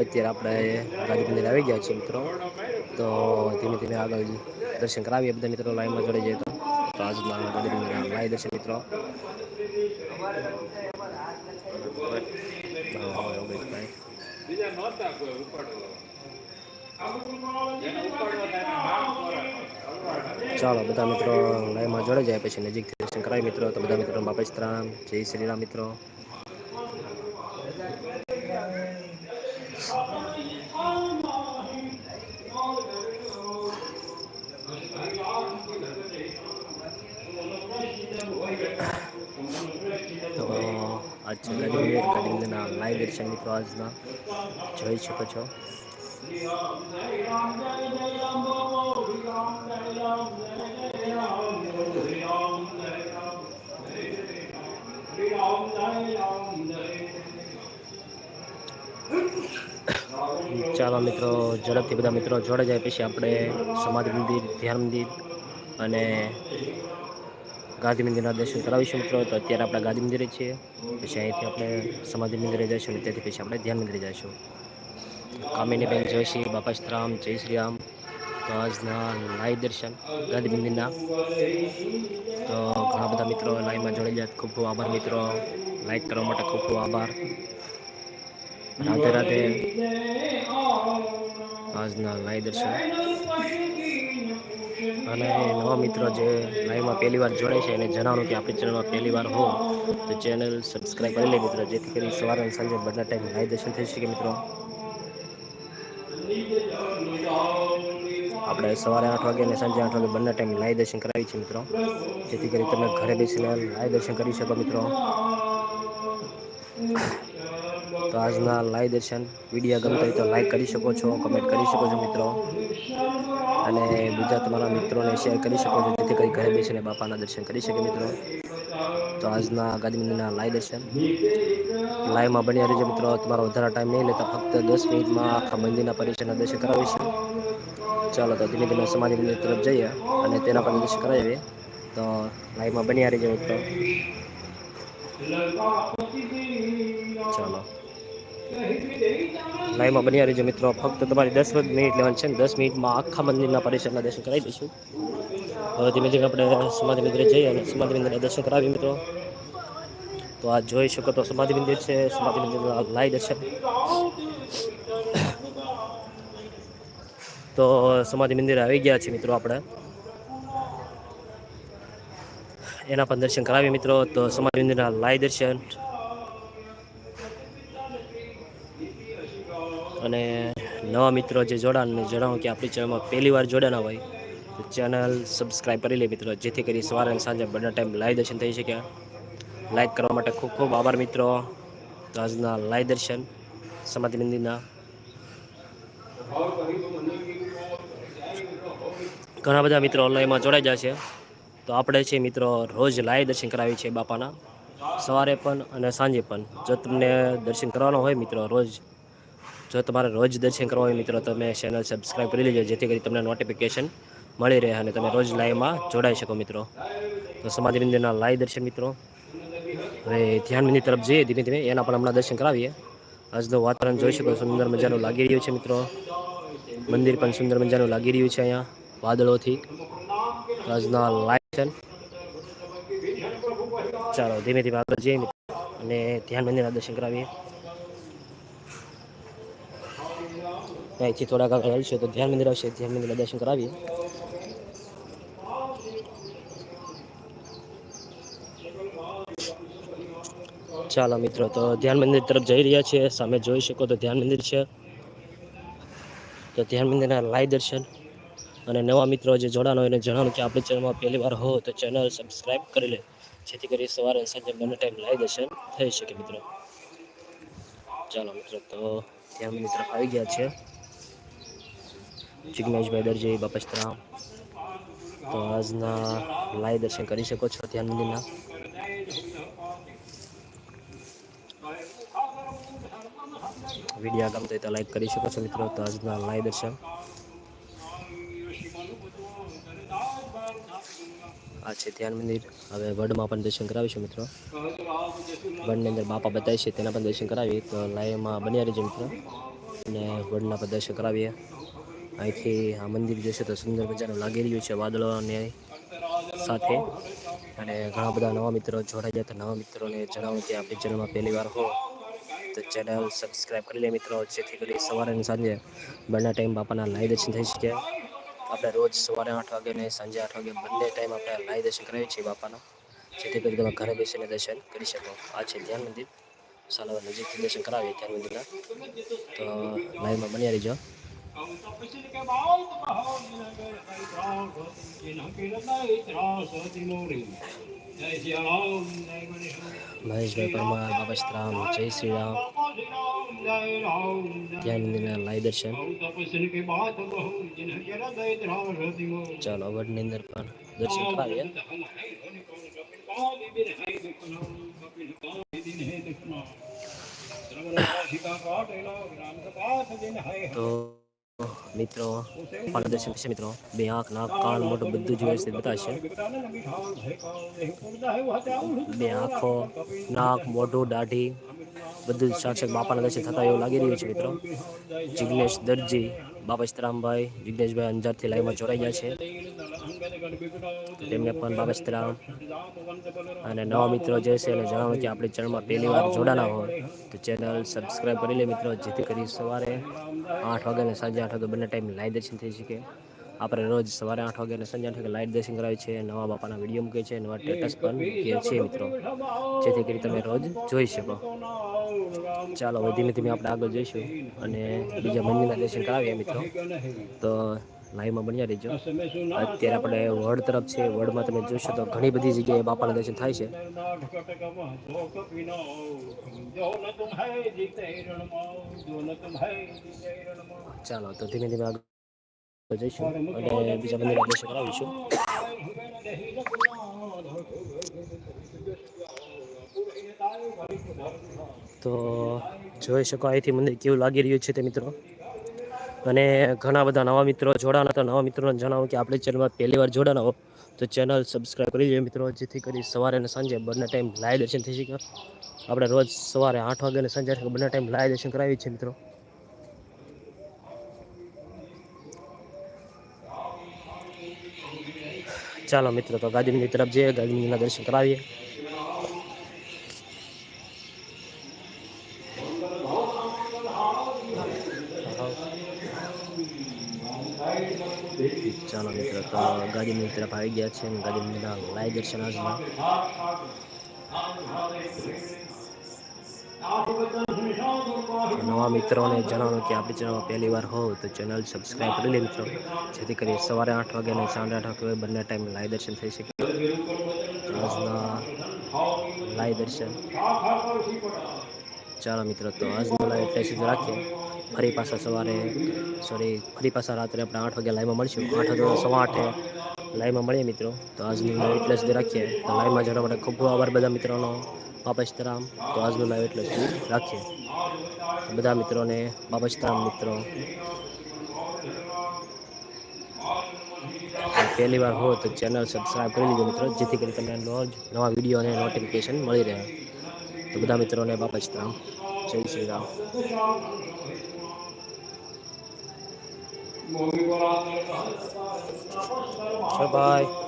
અત્યારે આપણે ગાંધી મંદિર આવી ગયા છીએ મિત્રો. તો ધીમે ધીમે આગળ દર્શન કરાવીએ બધા મિત્રો લાઈનમાં જોડે જાય તો. આજના ગાંધી મંદિરના લાઈ દર્શન મિત્રો. ચાલો, બધા મિત્રો લાઈનમાં જોડે જાય પછી દર્શન કરાવી મિત્રો તો બધા મિત્રો બાપા સીતારામ જય શ્રી રામ મિત્રો તો આજ મંદિરના લાઈવ દર્શન મિત્રો આજના જોઈ શકો છો ચાલો મિત્રો, ઝડપથી બધા મિત્રો જોડે જાય, પછી આપણે સમાધિ મંદિર, ધ્યાન મંદિર અને ગાંધી મંદિરના દર્શન કરાવીશું મિત્રો. તો અત્યારે આપણે ગાંધી મંદિરે છીએ, પછી અહીંથી આપણે સમાધિ મંદિરે જઈશું અને ત્યાંથી પછી આપણે ધ્યાન મંદિરે જઈશું. કામિની બેન જય શ્રી બાપા રામ, જય શ્રી રામ. તો આજના લાઈવ દર્શન ગાંધી તો ઘણા બધા મિત્રો લાઈવમાં જોડાઈ ખૂબ ખૂબ આભાર મિત્રો. લાઈક કરવા માટે ખૂબ ખૂબ આભાર. રાધે રાધે. આજના લાઈવ દર્શન. અને નવા મિત્રો જે લાઈવમાં પહેલી વાર જોડે છે, એને જણાવવાનું કે આપણી ચેનલમાં પહેલી વાર હો. તો ચેનલ સબસ્ક્રાઈબ કરી લે મિત્રો. જેથી કરી સવારે અને સાંજે બધા ટાઈમ લાઈવ દર્શન થઈ શકે મિત્રો. આપણે સવારે આઠ વાગે અને સાંજે આઠ વાગે બંને ટાઈમ લાઈવ દર્શન કરાવી છે મિત્રો. જેથી કરી તમે ઘરે બેસીને લાઈવ દર્શન કરી શકો મિત્રો. તો આજના લાઈવ દર્શન વીડિયો ગમતો હોય તો લાઈક કરી શકો છો કમેન્ટ કરી શકો છો મિત્રો. અને બીજા તમારા મિત્રોને શેર કરી શકો છો, જેથી કરી ઘરે બેસીને બાપાના દર્શન કરી શકે મિત્રો. તો આજના ગાંધી લાઈ દર્શન લાઈવમાં બન્યા રહેજો મિત્રો. તમારો વધારે ટાઈમ નહીં લેતા, ફક્ત દસ મિનિટમાં આખા મંદિરના પરિસરના દર્શન કરાવીશું. ચાલો તો ધીમે ધીમે સમાધિ મંદિર તરફ જઈએ અને તેના પર દર્શન કરાવીએ. તો લાઈવમાં બની હારી જવું તો ચાલો. લાઈવમાં હારી રહેજો મિત્રો. ફક્ત તમારી દસ મિનિટ લેવાની છે ને દસ મિનિટમાં આખા મંદિરના પરિસરના દર્શન કરાવી દઈશું. હવે ધીમે ધીમે આપણે સમાધિ મંદિરે જઈએ અને સમાધિ મંદિરના દર્શન કરાવીએ મિત્રો. તો આ જોઈ શકો તો સમાધિ મંદિર છે. સમાધિ મંદિરના લાઈ દર્શન. તો સમાધિ મંદિર આવી ગયા છે મિત્રો આપણે. એના પણ દર્શન કરાવીએ મિત્રો, તો સમાધિ મંદિરના લાઈ દર્શન. અને નવા મિત્રો જે જોડાણ જણાવો કે આપણી ચેનલમાં પહેલી વાર જોડાના હોય, તો ચેનલ સબસ્ક્રાઈબ કરી લે મિત્રો, જેથી કરી સવારે અને સાંજે બધા ટાઈમ લાઈવ દર્શન થઈ શકે. લાઈક કરવા માટે ખૂબ ખૂબ આભાર મિત્રો. તો આજના લાઈવ દર્શન, સમાધિ મંદિરના. ઘણા બધા મિત્રો લયમાં જોડાઈ જાય છે. તો આપણે છે મિત્રો રોજ લાઈવ દર્શન કરાવીએ છીએ બાપાના. સવારે પણ અને સાંજે પણ. જો તમને દર્શન કરવાનો હોય મિત્રો રોજ, જો તમારે રોજ દર્શન કરવા હોય મિત્રો તમે ચેનલ સબસ્ક્રાઈબ કરી લેજો, જેથી કરી તમને નોટિફિકેશન મળી રહે અને તમે રોજ લાઈવમાં જોડાઈ શકો મિત્રો. તો સમાધિ મંદિરના લાઈવ દર્શન મિત્રો. હવે ધ્યાન મંદિર તરફ જઈએ, ધીમે ધીમે એના પણ હમણાં દર્શન કરાવીએ. આજનું વાતાવરણ જોઈ શકો, સુંદર મજાનું લાગી રહ્યું છે મિત્રો. મંદિર પણ સુંદર મજાનું લાગી રહ્યું છે અહીંયા. વાદળોથી આજના છે. ચાલો ધીમે ધીમે આગળ જઈએ અને ધ્યાન મંદિરના દર્શન કરાવીએ. અહીંથી થોડાક આગળ આવીશું તો ધ્યાન મંદિર આવશે. ધ્યાન મંદિરના દર્શન કરાવીએ. ચાલો મિત્રો, તો ધ્યાન મંદિર તરફ જઈ રહ્યા છીએ. સામે જોઈ શકો તો ધ્યાન મંદિર છે. તો ધ્યાન મંદિરના લાઈવ દર્શન. અને નવા મિત્રો જે જોડાણો હોય એને જણાવું કે આપણી ચેનલમાં પહેલી વાર હો તો ચેનલ સબસ્ક્રાઈબ કરી લે. જેથી કરી સવારે સાંજે બંને ટાઈમ લાઈવ દર્શન થઈ શકે મિત્રો. ચાલો મિત્રો, તો ત્યાં મિત્રો આવી ગયા છે. જિગ્નેશભાઈ દરજી બાપસ્તરામ તો આજના લાઈવ દર્શન કરી શકો છો ધ્યાન મંદિરના. વીડિયો ગમતો હોય તો લાઈક કરી શકો છો મિત્રો. તો આજના લાઈવ દર્શન. આ છે ધ્યાન મંદિર. હવે વડમાં પણ દર્શન કરાવીશું મિત્રો. વડની અંદર બાપા બતાવે છે, તેના પણ દર્શન કરાવીએ. તો લાઈવમાં બન્યા રહીજો મિત્રો. અને વડના પણ દર્શન કરાવીએ. અહીંથી આ મંદિર જોશે તો સુંદર મજાનું લાગી રહ્યું છે વાદળોને સાથે. અને ઘણા બધા નવા મિત્રો જોડાઈ જાય તો નવા મિત્રોને જણાવું કે આપણી ચેનલમાં પહેલી વાર હો, તો ચેનલ સબસ્ક્રાઈબ કરી લે મિત્રો. જેથી કરી સવારે અને સાંજે બંને ટાઈમ બાપાના લાઈવ દર્શન થઈ શકે. આપણે રોજ સવારે આઠ વાગે અને સાંજે આઠ વાગે બંને ટાઈમ આપણે લાઈ દર્શન કરાવીએ છીએ બાપાના. જેથી કરી તમે ઘરે બેસીને દર્શન કરી શકો. આ છે ધ્યાન મંદિર. સાલા નજીકથી દર્શન કરાવીએ ધ્યાન મંદિરના. તો લાઈવમાં બની રહીજો. મહેશભાઈ પરમાર, બાબા જય શ્રી રામ. મંદિરના લાઈવ દર્શન. ચાલો વડની અંદર પણ દર્શન કરાવીએ તો મિત્રો બાપાના દર્શન થશે મિત્રો. બે આંખ નાક કાન મોઢું બધું જ છે બતાવશે બે આંખો, નાક, મોઢું, દાઢી બધું સાક્ષાત બાપાના દર્શન થતા એવું લાગી રહ્યું છે મિત્રો. જિગ્નેશ દરજી બાબા સીતરામભાઈ જિગ્નેશભાઈ અંજારથી લાઈવમાં જોડાઈ ગયા છે. તેમને પણ બાબા અને નવા મિત્રો જે છે એને જણાવો કે આપણી ચેનલમાં પહેલી વાર જોડાના હોય તો ચેનલ સબસ્ક્રાઈબ કરી લે મિત્રો, જેથી કરી સવારે આઠ વાગે અને સાંજે આઠ વાગે બંને ટાઈમ લાઈવ દર્શન થઈ શકે. આપણે રોજ સવારે આઠ વાગે અને સાંજે આઠ વાગે લાઇટ દર્શન કરાવીએ છીએ નવા બાપાના વીડિયો મૂકે છે, નવા સ્ટેટસ પણ મૂકીએ છીએ મિત્રો. જેથી કરી તમે રોજ જોઈ શકો. ચાલો, હવે ધીમે ધીમે આપણે આગળ જઈશું અને બીજા મંદિરના દર્શન કરાવીએ મિત્રો. તો લાઈવમાં બન્યા રહીજો. અત્યારે આપણે વડ તરફ છે, વડમાં તમે જોશો તો ઘણી બધી જગ્યાએ બાપાના દર્શન થાય છે. ચાલો, તો ધીમે ધીમે આગળ જઈશું અને બીજા મંદિરના દર્શન કરાવીશું તો જોઈ શકો અહીંથી મંદિર કેવું લાગી રહ્યું છે તે મિત્રો. અને ઘણા બધા નવા મિત્રો જોડાના તો નવા મિત્રોને જણાવું કે આપણી ચેનલમાં પહેલી વાર જોડાના હો તો ચેનલ સબસ્ક્રાઈબ કરી લે મિત્રો. જેથી કરી સવારે અને સાંજે બંને ટાઈમ લાઈવ દર્શન થઈ શકે. આપણે રોજ સવારે આઠ વાગે અને સાંજે બંને ટાઈમ લાઈવ દર્શન કરાવીએ છીએ મિત્રો. ચાલો મિત્રો, તો ગાંધીનગર તરફ જઈએ ગાંધીનગરના દર્શન કરાવીએ. ચાલો મિત્રો, તો ગાંધીનગર તરફ આવી ગયા છે ગાંધીનગરના લાઈવ દર્શન આજના. નવા મિત્રોને જણાવો કે આપણી ચેનલ પહેલી વાર હોવ તો ચેનલ સબસ્ક્રાઈબ કરી લે મિત્રો. જેથી કરી સવારે આઠ વાગે અને સાંજે આઠ વાગે બંને ટાઈમ લાઈવ દર્શન થઈ શકે. આજના લાઈવ દર્શન. ચાલો મિત્રો, તો આજનો લાઈવ એટલે સુધી રાખીએ. ફરી પાછા સવારે સોરી ફરી પાછા રાત્રે આપણે આઠ વાગે લાઈવમાં મળીશું. આઠ વાગે સવા આઠે લાઈવમાં મળીએ મિત્રો. તો આજની લાઈવ એટલે સુધી રાખીએ. તો લાઈવમાં જવા માટે ખૂબ ખૂબ આભાર બધા મિત્રોનો. બાપા સીતારામ તો આજનું લાઈવ એટલે સુધી રાખીએ તો બધા મિત્રોને બાપા સીતારામ મિત્રો અને પહેલી વાર હો તો ચેનલ સબસ્ક્રાઈબ કરી લીધો મિત્રો જેથી કરી તમને રોજ નવા વીડિયો અને નોટિફિકેશન મળી રહે તો બધા મિત્રોને બાપા સીતારામ જય શ્રી રામ બાય